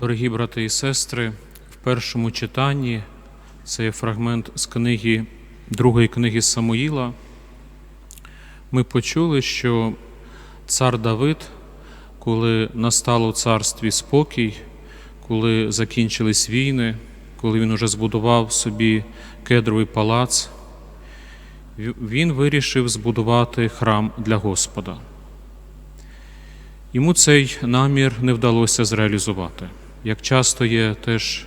Дорогі брати і сестри, в першому читанні це є фрагмент з книги другої книги Самуїла. Ми почули, що цар Давид, коли настало у царстві спокій, коли закінчились війни, коли він уже збудував собі кедровий палац, він вирішив збудувати храм для Господа. Йому цей намір не вдалося зреалізувати. Як часто є теж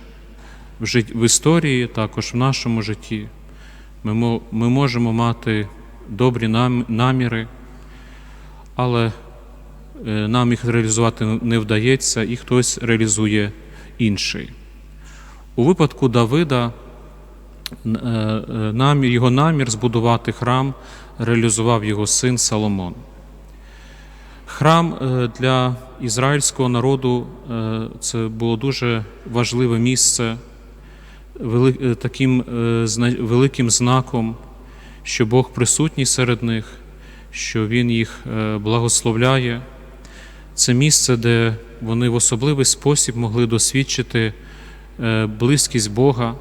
в, жит... в історії, також в нашому житті, ми, ми можемо мати добрі наміри, але е, нам їх реалізувати не вдається, і хтось реалізує інший. У випадку Давида е, е, його намір збудувати храм реалізував його син Соломон. Храм е, для ізраїльського народу е, це було дуже важливе місце, е, таким великим знаком, що Бог присутній серед них, що Він їх благословляє. Це місце, де вони в особливий спосіб могли досвідчити близькість Бога.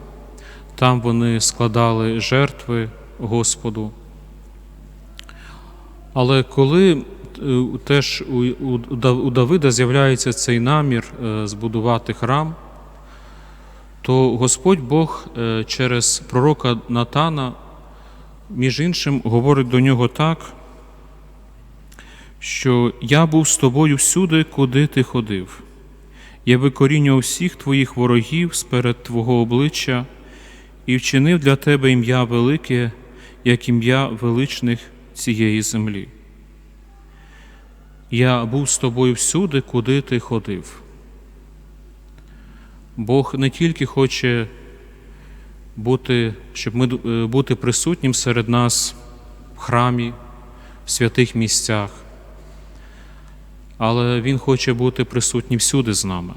Там вони складали жертви Господу. Але коли теж у, у, у Давида з'являється цей намір е, збудувати храм, то Господь Бог е, через пророка Натана, між іншим, говорить до нього так, що я був з тобою всюди, куди ти ходив. Я викорінював всіх твоїх ворогів сперед Твого обличчя і вчинив для тебе ім'я велике, як ім'я величних цієї землі. Я був з тобою всюди, куди ти ходив. Бог не тільки хоче бути, щоб ми е, бути присутнім серед нас в храмі, в святих місцях, але Він хоче бути присутнім всюди з нами.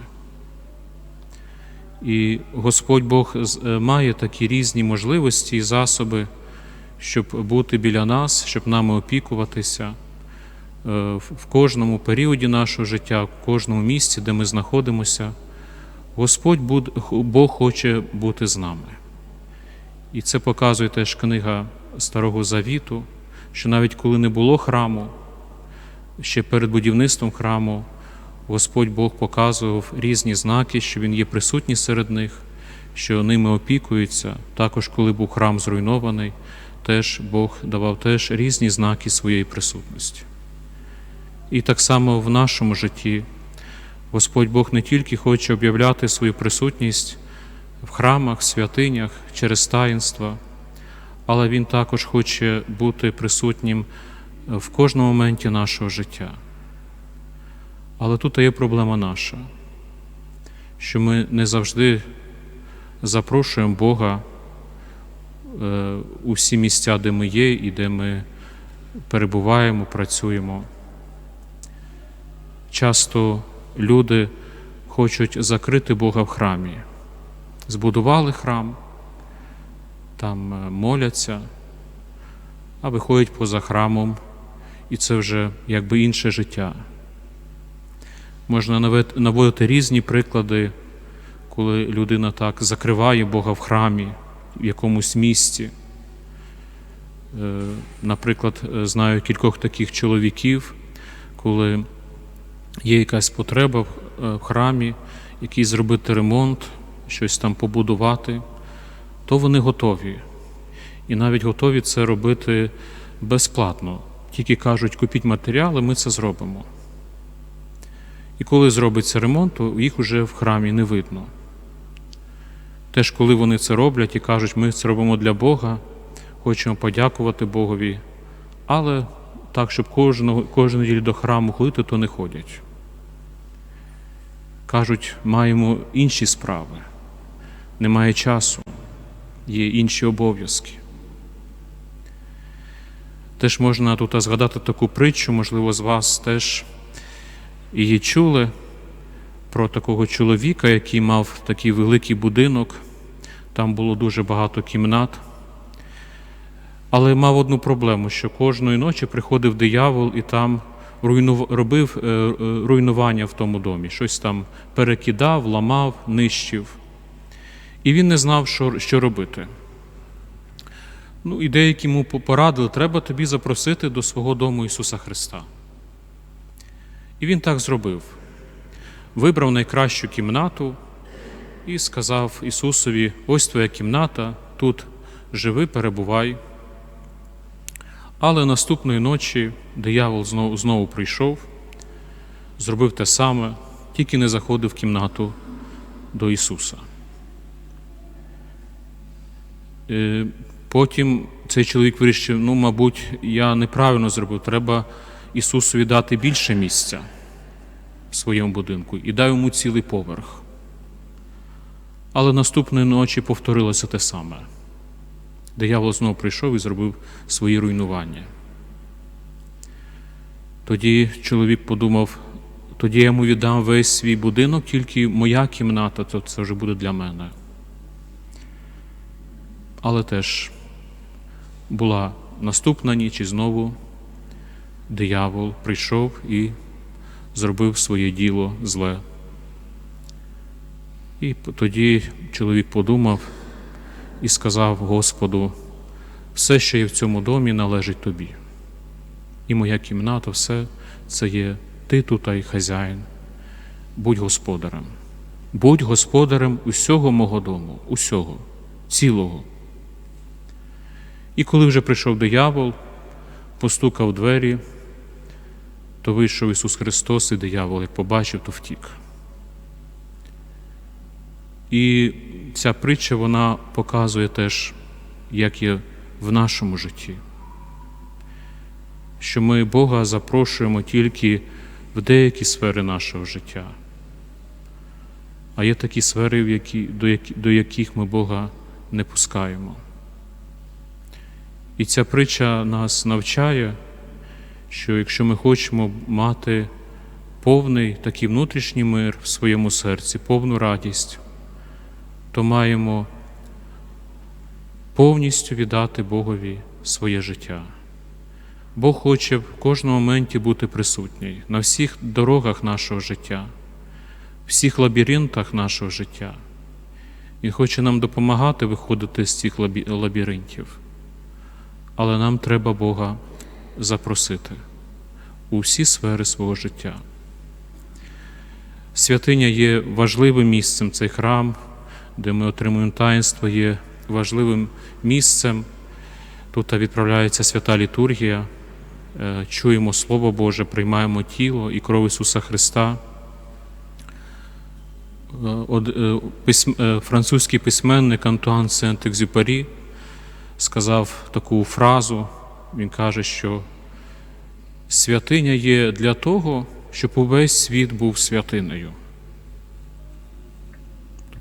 І Господь Бог е, має такі різні можливості і засоби, щоб бути біля нас, щоб нами опікуватися в в кожному періоді нашого життя, в кожному місці, де ми знаходимося. Господь Бог хоче бути з нами. І це показує теж книга Старого Завіту, що навіть коли не було храму, ще перед будівництвом храму, Господь Бог показував різні знаки, що Він є присутній серед них, що ними опікуються. Також, коли був храм зруйнований, теж Бог давав теж різні знаки своєї присутності. І так само в нашому житті Господь Бог не тільки хоче об'являти свою присутність в храмах, святинях через таїнства, але Він також хоче бути присутнім в кожному моменті нашого життя. Але тут є проблема наша, що ми не завжди запрошуємо Бога е, у всі місця, де ми є і де ми перебуваємо, працюємо. Часто люди хочуть закрити Бога в храмі. Збудували храм, там е, моляться, а виходять поза храмом, і це вже якби інше життя. Можна наводити різні приклади, коли людина так закриває Бога в храмі, в якомусь місці. Е, Наприклад, е, знаю кількох таких чоловіків, коли є якась потреба в е, храмі, якийсь зробити ремонт, щось там побудувати, то вони готові. І навіть готові це робити безплатно. Тільки кажуть, купіть матеріали, ми це зробимо. І коли зробиться ремонт, то їх уже в храмі не видно. Теж коли вони це роблять і кажуть, ми це робимо для Бога, хочемо подякувати Богові, але так, щоб кожного, неділю до храму ходити, то не ходять. Кажуть, маємо інші справи, немає часу, є інші обов'язки. Теж можна тут згадати таку притчу, можливо, з вас теж її чули про такого чоловіка, який мав такий великий будинок, там було дуже багато кімнат. Але мав одну проблему, що кожної ночі приходив диявол і там робив е, е, руйнування в тому домі, щось там перекидав, ламав, нищив. І він не знав, що, що робити. Ну, і деякі йому порадили, треба тобі запросити до свого дому Ісуса Христа. І він так зробив. Вибрав найкращу кімнату і сказав Ісусові: ось твоя кімната, тут живи, перебувай. Але наступної ночі диявол знову, знову прийшов, зробив те саме, тільки не заходив в кімнату до Ісуса. Е, Потім цей чоловік вирішив: ну, мабуть, я неправильно зробив, треба Ісусові дати більше місця в своєму будинку і дав йому цілий поверх. Але наступної ночі повторилося те саме. Диявол знову прийшов і зробив свої руйнування. Тоді чоловік подумав, тоді я йому віддам весь свій будинок, тільки моя кімната, то це вже буде для мене. Але теж була наступна ніч і знову диявол прийшов і зробив своє діло зле. І тоді чоловік подумав і сказав Господу, все, що є в цьому домі, належить тобі. І моя кімната, все це є ти тут і хазяїн. Будь господарем. Будь господарем усього мого дому, усього, цілого. І коли вже прийшов диявол, постукав двері, то вийшов Ісус Христос, і диявол, як побачив, то втік. І ця притча вона показує теж, як є в нашому житті, що ми Бога запрошуємо тільки в деякі сфери нашого життя, а є такі сфери, до яких ми Бога не пускаємо. І ця притча нас навчає, що якщо ми хочемо мати повний такий внутрішній мир в своєму серці, повну радість, то маємо повністю віддати Богові своє життя. Бог хоче в кожному моменті бути присутній на всіх дорогах нашого життя, всіх лабіринтах нашого життя. Він хоче нам допомагати виходити з цих лабіринтів. Але нам треба Бога запросити у всі сфери свого життя. Святиня є важливим місцем, цей храм, де ми отримуємо таїнство, є важливим місцем. Тут відправляється свята літургія, е, чуємо Слово Боже, приймаємо тіло і кров Ісуса Христа. Е, е, Французький письменник Антуан Сент-Екзюпері сказав таку фразу. Він каже, що святиня є для того, щоб увесь світ був святинею.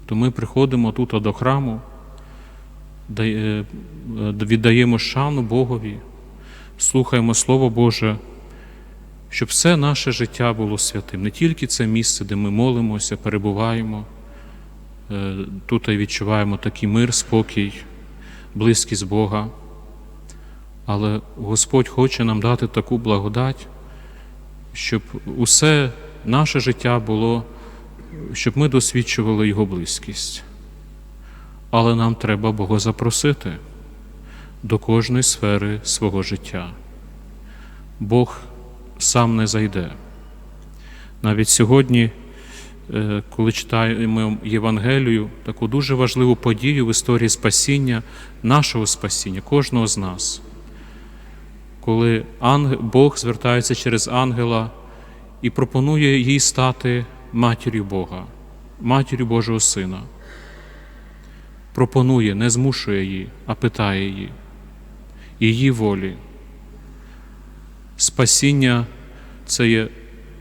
Тобто ми приходимо тут до храму, е, віддаємо шану Богові, слухаємо Слово Боже, щоб все наше життя було святим. Не тільки це місце, де ми молимося, перебуваємо, е, тут і відчуваємо такий мир, спокій, близькість Бога. Але Господь хоче нам дати таку благодать, щоб усе наше життя було, щоб ми досвідчували Його близькість. Але нам треба Бога запросити до кожної сфери свого життя. Бог сам не зайде. Навіть сьогодні, е, коли читаємо Євангелію, таку дуже важливу подію в історії спасіння, нашого спасіння, кожного з нас коли Бог звертається через ангела і пропонує їй стати матір'ю Бога, матір'ю Божого Сина. Пропонує, не змушує її, а питає її, її волі. Спасіння це є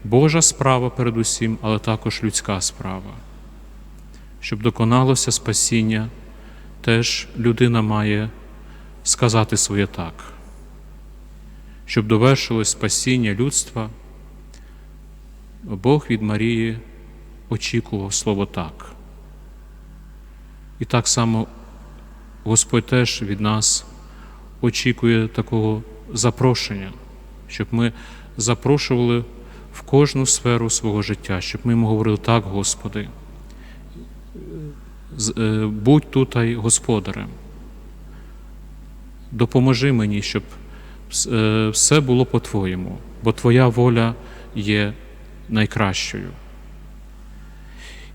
Божа справа передусім, але також людська справа. Щоб доконалося спасіння, теж людина має сказати своє так щоб довершилось спасіння людства, Бог від Марії очікував слово так. І так само Господь теж від нас очікує такого запрошення, щоб ми запрошували в кожну сферу свого життя, щоб ми йому говорили так, Господи, е, будь тут господарем. Допоможи мені, щоб е, все було по-твоєму, бо Твоя воля є найкращою.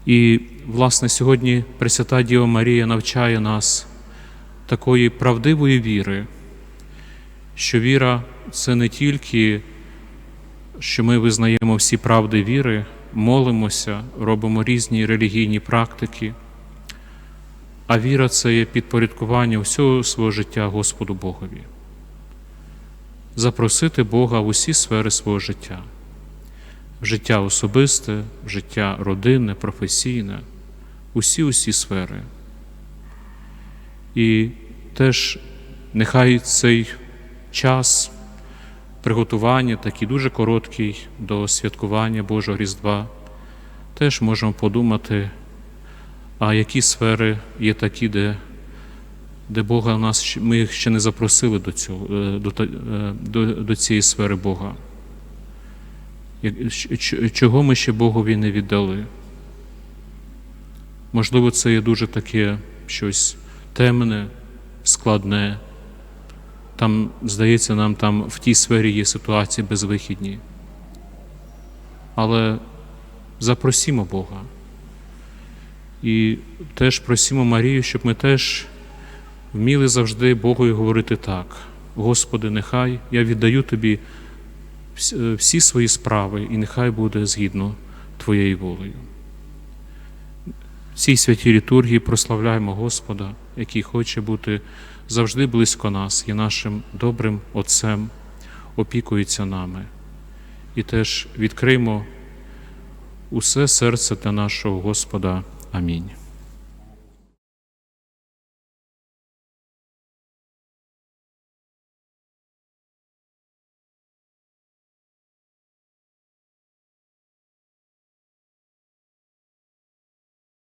І, власне, сьогодні Пресвята Діва Марія навчає нас такої правдивої віри, що віра це не тільки, що ми визнаємо всі правди віри, молимося, робимо різні релігійні практики, а віра це є підпорядкування всього свого життя Господу Богові. Запросити Бога в усі сфери свого життя, життя особисте, життя родинне, професійне, усі усі сфери. І теж нехай цей час приготування, такий дуже короткий до святкування Божого Різдва, теж можемо подумати, а які сфери є такі, де, де Бога нас ми їх ще не запросили до, цього, е, до, е, до, до цієї сфери Бога. Чого ми ще Богові не віддали? Можливо, це є дуже таке щось темне, складне. Там, здається, нам там в тій сфері є ситуації безвихідні. Але запросімо Бога. І теж просімо Марію, щоб ми теж вміли завжди Богові говорити так. Господи, нехай я віддаю Тобі всі свої справи, і нехай буде згідно Твоєю волею. В цій святій літургії прославляємо Господа, який хоче бути завжди близько нас, є нашим добрим Отцем, опікується нами. І теж відкриймо усе серце для нашого Господа. Амінь.